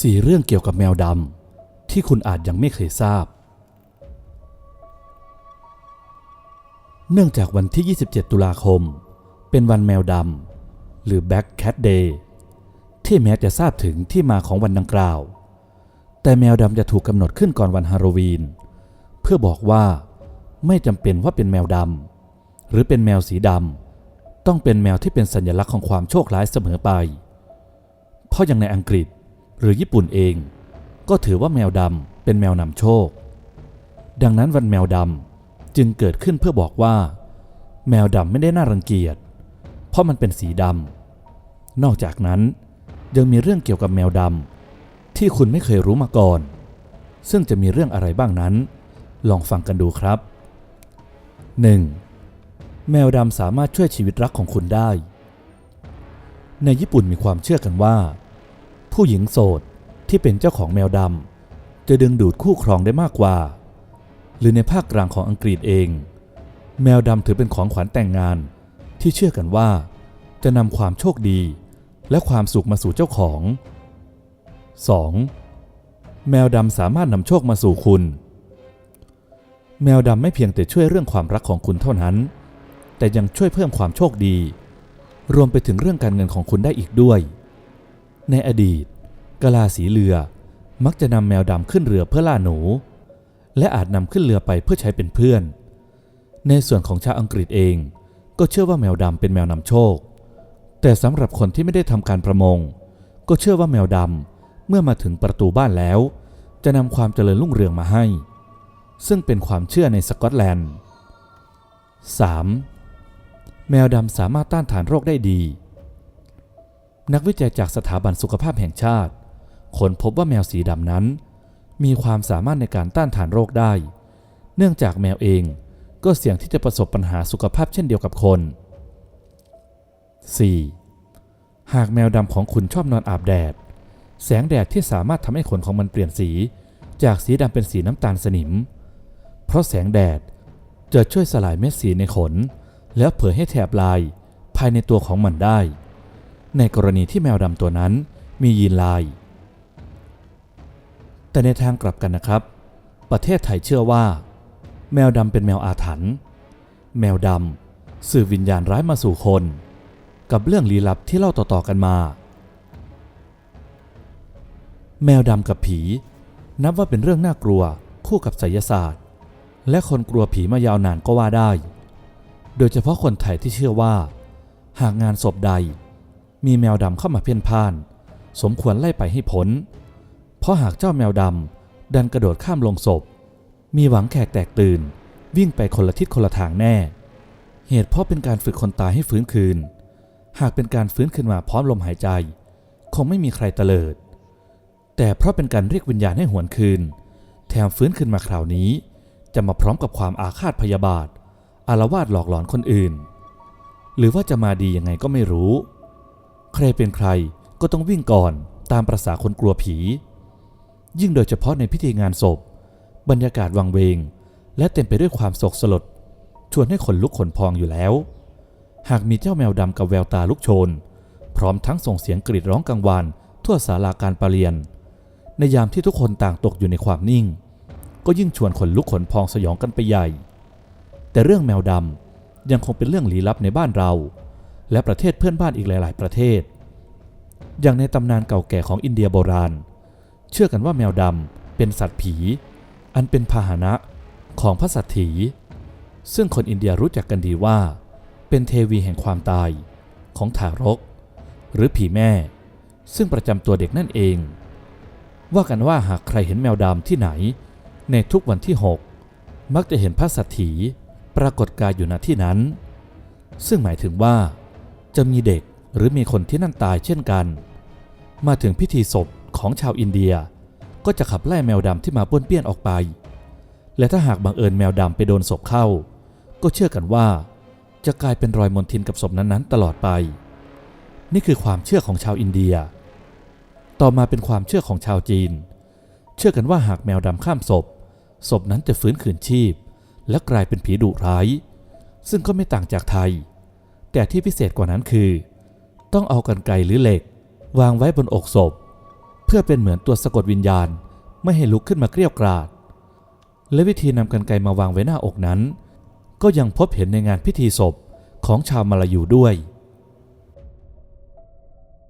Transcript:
สี่เรื่องเกี่ยวกับแมวดำที่คุณอาจยังไม่เคยทราบ เนื่องจากวันที่ 27 ตุลาคม เป็นวันแมวดำหรือ Black Cat Day ที่แม้จะทราบถึงที่มาของวันดังกล่าว แต่แมวดำจะถูกกำหนดขึ้นก่อนวันฮาโลวีน เพื่อบอกว่าไม่จำเป็นว่าเป็นแมวดำหรือเป็นแมวสีดำต้องเป็นแมวที่เป็นสัญลักษณ์ของความโชคร้ายเสมอไป เพราะอย่างในอังกฤษ หรือญี่ปุ่นเอง ก็ถือว่าแมวดำเป็นแมวนำโชค ดังนั้นวันแมวดำจึงเกิดขึ้นเพื่อบอกว่า แมวดำไม่ได้น่ารังเกียจ เพราะมันเป็นสีดำนอกจากนั้นยังมีเรื่องเกี่ยวกับแมวดำที่คุณไม่เคยรู้มาก่อน ซึ่งจะมีเรื่องอะไรบ้างนั้น ลองฟังกันดูครับ 1. แมวดำสามารถช่วยชีวิตรักของคุณได้ ในญี่ปุ่นมีความเชื่อกันว่า ผู้หญิงโสดที่เป็นเจ้าของแมวดำจะดึงดูดคู่ครองได้มากกว่า หรือในภาคกลางของอังกฤษเอง แมวดำถือเป็นของขวัญแต่งงาน ที่เชื่อกันว่า จะนำความโชคดี และความสุขมาสู่เจ้าของ 2. แมวดำสามารถนำโชคมาสู่คุณ แมวดำไม่เพียงแต่ช่วยเรื่องความรักของคุณเท่านั้น แต่ยังช่วยเพิ่มความโชคดี รวมไปถึงเรื่องการเงินของคุณได้อีกด้วย ในอดีตกะลาสีเรือ มักจะนำแมวดำขึ้นเรือเพื่อล่าหนู และอาจนำขึ้นเรือไปเพื่อใช้เป็นเพื่อน ในส่วนของชาวอังกฤษเอง ก็เชื่อว่าแมวดำเป็นแมวนำโชค แต่สำหรับคนที่ไม่ได้ทำการประมง ก็เชื่อว่าแมวดำเมื่อมาถึงประตูบ้านแล้ว จะนำความเจริญรุ่งเรืองมาให้ ซึ่งเป็นความเชื่อในสกอตแลนด์ 3. แมวดำสามารถต้านทานโรคได้ดี นักวิจัยจากสถาบันสุขภาพแห่งชาติค้นพบว่าแมวสีดำนั้น มีความสามารถในการต้านทานโรคได้ เนื่องจากแมวเองก็เสี่ยงที่จะประสบปัญหาสุขภาพเช่นเดียวกับคน 4. หากแมวดำของคุณชอบนอนอาบแดด แสงแดดที่สามารถทำให้ขนของมันเปลี่ยนสี จากสีดำเป็นสีน้ำตาลสนิม เพราะแสงแดดจะช่วยสลายเม็ดสีในขน แล้วเผยให้แถบลายภายในตัวของมันได้ ในกรณีที่แมวดำตัวนั้นมียีนลาย แต่ในทางกลับกันนะครับ ประเทศไทยเชื่อว่า แมวดำเป็นแมวอาถรรพ์แมวดำสื่อวิญญาณร้ายมาสู่คน กับเรื่องลี้ลับที่เล่าต่อๆกันมา แมวดำกับผี นับว่าเป็นเรื่องน่ากลัวคู่กับไสยศาสตร์ และคนกลัวผีมายาวนานก็ว่าได้ โดยเฉพาะคนไทยที่เชื่อว่า หากงานศพใด มีแมวดำเข้ามาเพ่นพ่าน สมควรไล่ไปให้พ้น เพราะหากเจ้าแมวดำดันกระโดดข้ามลงศพ มีหวังแขกแตกตื่น วิ่งไปคนละทิศคนละทางแน่ เหตุเพราะเป็นการฝึกคนตายให้ฟื้นคืน หากเป็นการฟื้นขึ้นมาพร้อมลมหายใจ คงไม่มีใครเตลิด แต่เพราะเป็นการเรียกวิญญาณให้หวนคืน แถมฟื้นขึ้นมาคราวนี้ จะมาพร้อมกับความอาฆาตพยาบาทอารวาสหลอกหลอนคนอื่น หรือว่าจะมาดียังไงก็ไม่รู้ รเป็นใครก็ต้องวิ่งก่อนตามประษาคนกลัวผี ยิ่งโดยเฉพาะในพิธีงานศพ บรรยากาศวังเวง และเต็มไปด้วยความโศกสลด ชวนให้ขนลุกขนพองอยู่แล้ว หากมีเจ้าแมวดำกับแววตาลุกโชน พร้อมทั้งส่งเสียงกรีดร้องกังวานทั่วศาลาการประเรียน ในยามที่ทุกคนต่างตกอยู่ในความนิ่ง ก็ยิ่งชวนขนลุกขนพองสยองกันไปใหญ่ แต่เรื่องแมวดำยังคงเป็นเรื่องลี้ลับในบ้านเรา และประเทศเพื่อนบ้านอีกหลาย ๆ ประเทศ อย่างในตำนานเก่าแก่ของอินเดียโบราณ เชื่อกันว่าแมวดำเป็นสัตว์ผี อันเป็นพาหนะของพระสัตถี ซึ่งคนอินเดียรู้จักกันดีว่า เป็นเทวีแห่งความตายของทารก หรือผีแม่ ซึ่งประจำตัวเด็กนั่นเอง ว่ากันว่าหากใครเห็นแมวดำที่ไหน ในทุกวันที่ 6 มักจะเห็นพระสัตถีปรากฏกายอยู่ณที่นั้น ซึ่งหมายถึงว่า จะมีเด็กหรือมีคนที่นั่นตายเช่นกัน มาถึงพิธีศพของชาวอินเดีย ก็จะขับไล่แมวดำที่มาป้วนเปี้ยนออกไป และถ้าหากบังเอิญแมวดำไปโดนศพเข้า ก็เชื่อกันว่า จะกลายเป็นรอยมนทินกับศพนั้นๆ ตลอดไป นี่คือความเชื่อของชาวอินเดีย ต่อมาเป็นความเชื่อของชาวจีน เชื่อกันว่าหากแมวดำข้ามศพ ศพนั้นจะฟื้นคืนชีพ และกลายเป็นผีดุร้าย ซึ่งก็ไม่ต่างจากไทย แต่ที่พิเศษกว่านั้นคือ ต้องเอากันไกหรือเหล็ก วางไว้บนอกศพ เพื่อเป็นเหมือนตัวสะกดวิญญาณไม่ให้ลุกขึ้นมาเกลี้ยกราด และวิธีนำกันไกมาวางไว้หน้าอกนั้น ก็ยังพบเห็นในงานพิธีศพของชาวมาลายูด้วย